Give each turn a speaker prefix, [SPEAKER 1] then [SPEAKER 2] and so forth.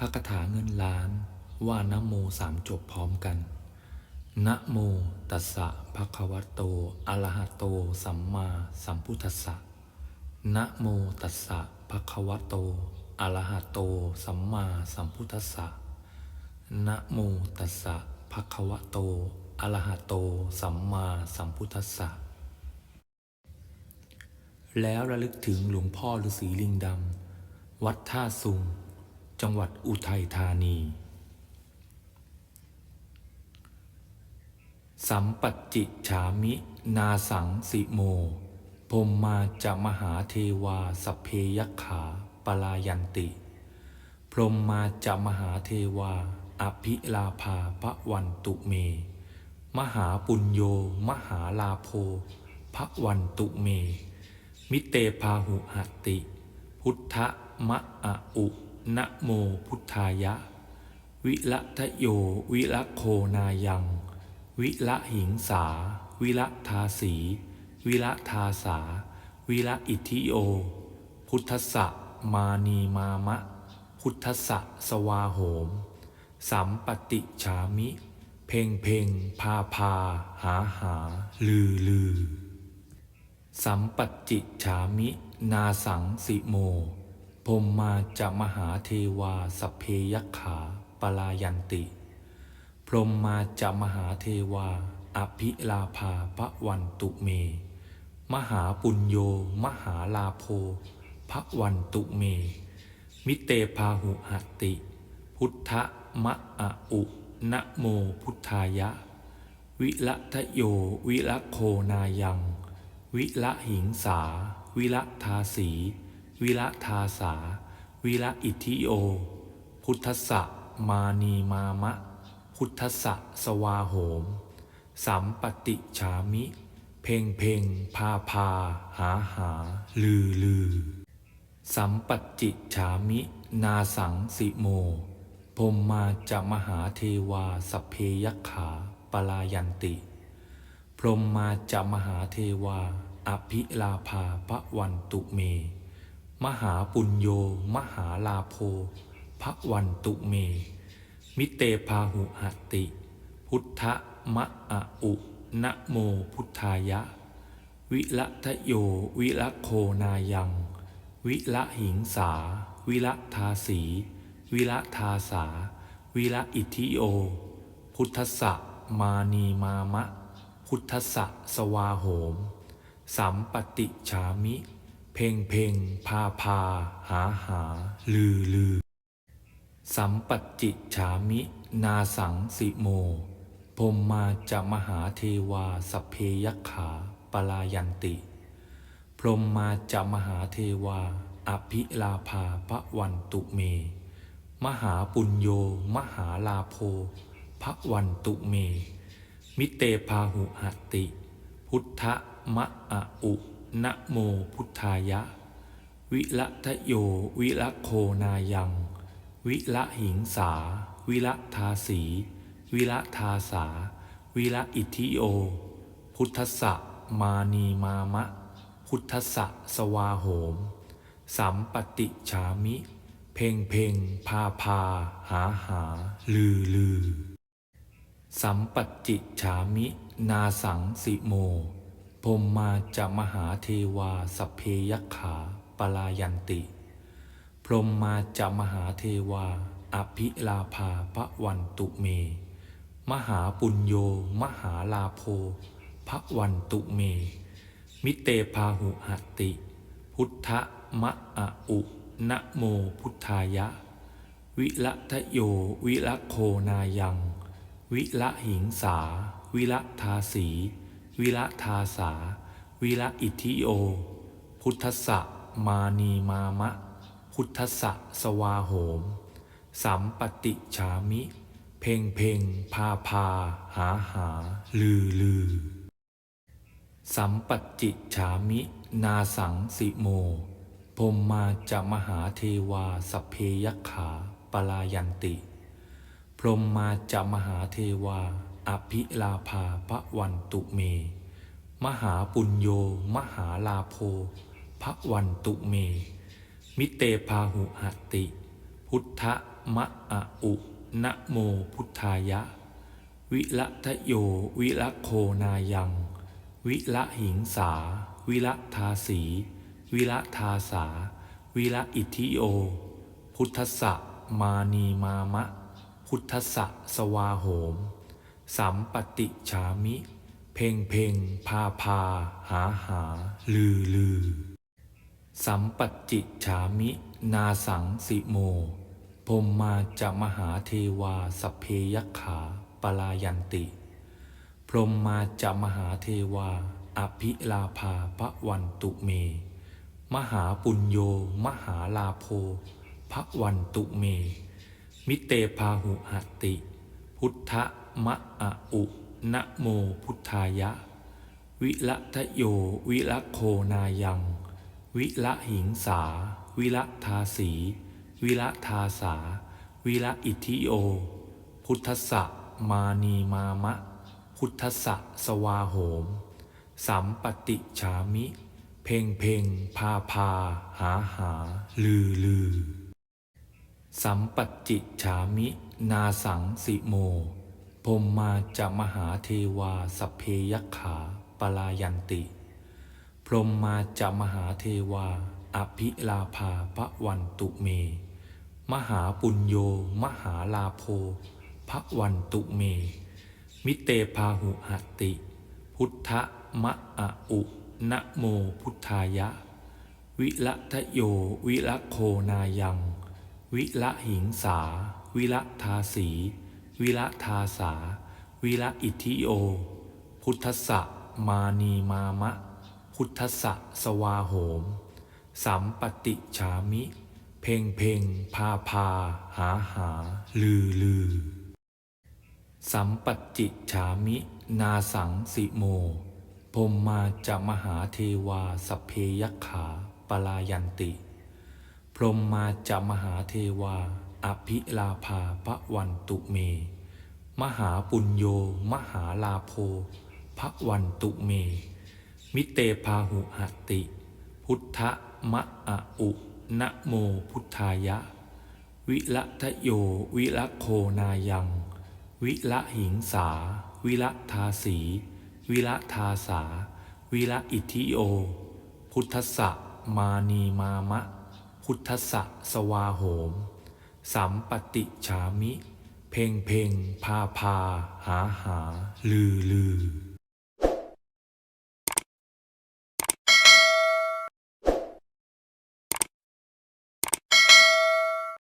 [SPEAKER 1] พระคาถาเงินล้าน ว่านโมสามจบพร้อมกันนะโมตัสสะภะคะวะโตอะระหะโต สัมมาสัมพุทธัสสะนะโมตัสสะภะคะวะโตอะระหะโต สัมมาสัมพุทธัสสะนะโมตัสสะภะคะวะโตอะระหะโต สัมมาสัมพุทธัสสะ แล้วระลึกถึงหลวงพ่อฤาษีลิงดำ วัดท่าสุง จังหวัดอุทัยธานี สัมปัจจิฉามิ นาสังสิโมพรมมาจะมหาเทวาสพเพยกขาปลายันติ พรมมาจะมหาเทวา อภิลาภาพระวันตุเม มหาปุญโย มหาลาโภพระวันตุเม มิเตพาหุหติ พุทธมะอะอุ นะโมพุทธายะ วิละทะโย วิละโคนายัง วิละหิงสา วิละทาสี วิละทาสา วิละอิทิโอพุทธสะมานีมามะ พุทธสะสวาโหม สัมปติฉามิ เพ่งเพ่งพาพา หาหา ลือลือ สัมปจิฉามิ นาสังสิโม มมาจะมหาเทวาสเพยักขาปลายันติ พรมมาจะมหาเทวา อภิลาภาพระวันตุเม มหาปุญโย มหาลาโภพระวันตุเม มิเตพาหุหติ พุทธมะอะอุนะโมพุทธายะ วิละทะโย วิละโคนายัง วิละหิงสา วิละทาสี วิละทาสา วิละอิทธิโอ พุทธสะมานีมามะ พุทธสะสวาโหม สัมปติฉามิ เพ่งเพ่งพาพา หาหา ลือลือ สัมปัจจิฉามิ นาสังสิโมพรมมาจะมหาเทวาสเพยักขาปลายันติ พรมมาจะมหาเทวา อภิลาภาพระวันตุเม มหาปุญโย มหาลาโภพระวันตุเม มิเตพาหุหติ พุทธมะอะอุนะโมพุทธายะ วิละทะโย วิละโคนายัง วิละหิงสา วิละทาสี วิละทาสา วิละอิทิโอพุทธสะมานีมามะ พุทธสะสวาโหม สัมปติฉามิ เพ่งเพ่งพาพา หาหา ลือลือ สัมปัจจิฉามิ นาสังสิโมพรมมาจะมหาเทวาสเพยักขาปลายันติ พรมมาจะมหาเทวา อภิลาภาพระวันตุเม มหาปุญโย มหาลาโภพระวันตุเม มิเตพาหุหติ พุทธมะอะอุ นะโมพุทธายะ วิละทะโย วิละโคนายัง วิละหิงสา วิละทาสี วิละทาสา วิละอิทิโอพุทธสะมานีมามะ พุทธสะสวาโหม สัมปติฉามิ เพ่งเพ่งพาพา หาหา ลือลือ สัมปจิฉามิ นาสังสิโม มมาจะมหาเทวาสพเพยกขาปลายันติ พรมมาจะมหาเทวา อภิลาภาพระวันตุเม มหาปุญโย มหาลาโภพระวันตุเม มิเตพาหุหติ พุทธมะอะอุนะโมพุทธายะ วิละทะโย วิละโคนายัง วิละหิงสา วิละทาสี วิละทาสา วิละอิทธิโอ พุทธะมานีมามะ พุทธะสวาโหม สัมปติฉามิ เพ่งเพ่งพาพา หาหา ลือลือ สัมปัจจิฉามิ นาสังสิโมพรมมาจะมหาเทวาสเพยขาปลายันติ พรมมาจะมหาเทวา อภิลาภาพระวันตุเม มหาปุญโย มหาลาโภพระวันตุเม มิเตพาหุหติ พุทธมะอะอุนะโมพุทธายะ วิละทะโย วิละโคนายัง วิละหิงสา วิละทาสี วิละทาสา วิละอิทิโอพุทธสะมานีมามะ พุทธสะสวาโหม สัมปติฉามิ เพ่งเพ่งพาพา หาหา ลือลือ สัมปจิฉามิ นาสังสิโมพรมมาจะมหาเทวาสเพยัคขาปลายันติ พรมมาจะมหาเทวา อภิลาภาพระวันตุเม มหาปุญโย มหาลาโภพระวันตุเม มิเตพาหุหติ พุทธ มะอะอุนะโมพุทธายะ วิละทะโย วิละโคนายัง วิละหิงสา วิละทาสี วิละทาสา วิละอิทิโอพุทธสะมานีมามะ พุทธสะสวาโหม สัมปติฉามิ เพ่งเพ่งพาพา หาหา ลือลือ สัมปจจิฉามิ นาสังสิโม พรมมาจะมหาเทวาสพเพยัคขาปลายันติ พรมมาจะมหาเทวา อภิลาภาพระวันตุเม มหาปุญโย มหาลาโภพระวันตุเม มิเตพาหุหติ พุทธมะอะอุนะโมพุทธายะ วิละทะโย วิละโคนายัง วิละหิงสา วิละทาสี วิละทาสา วิละอิทธิโอ พุทธะมานีมามะ พุทธะสวาโหม สัมปติฉามิ เพ่งเพ่งพาพา หาหา ลือลือ สัมปัจจิฉามิ นาสังสิโมพรมมาจะมหาเทวาสเพยัคขาปลายันติ พรมมาจะมหาเทวา อภิลาภาพระวันตุเม มหาปุญโย มหาลาโภพระวันตุเม มิเตพาหุหติ พุทธมะอะอุนะโมพุทธายะ วิละทะโย วิละโคนายัง วิละหิงสา วิละทาสี วิละทาสา วิละอิทิโอพุทธสะมานีมามะ พุทธสะสวาโหม สัมปติฉามิ เพ่งเพ่งพาพา หาหา ลือลือ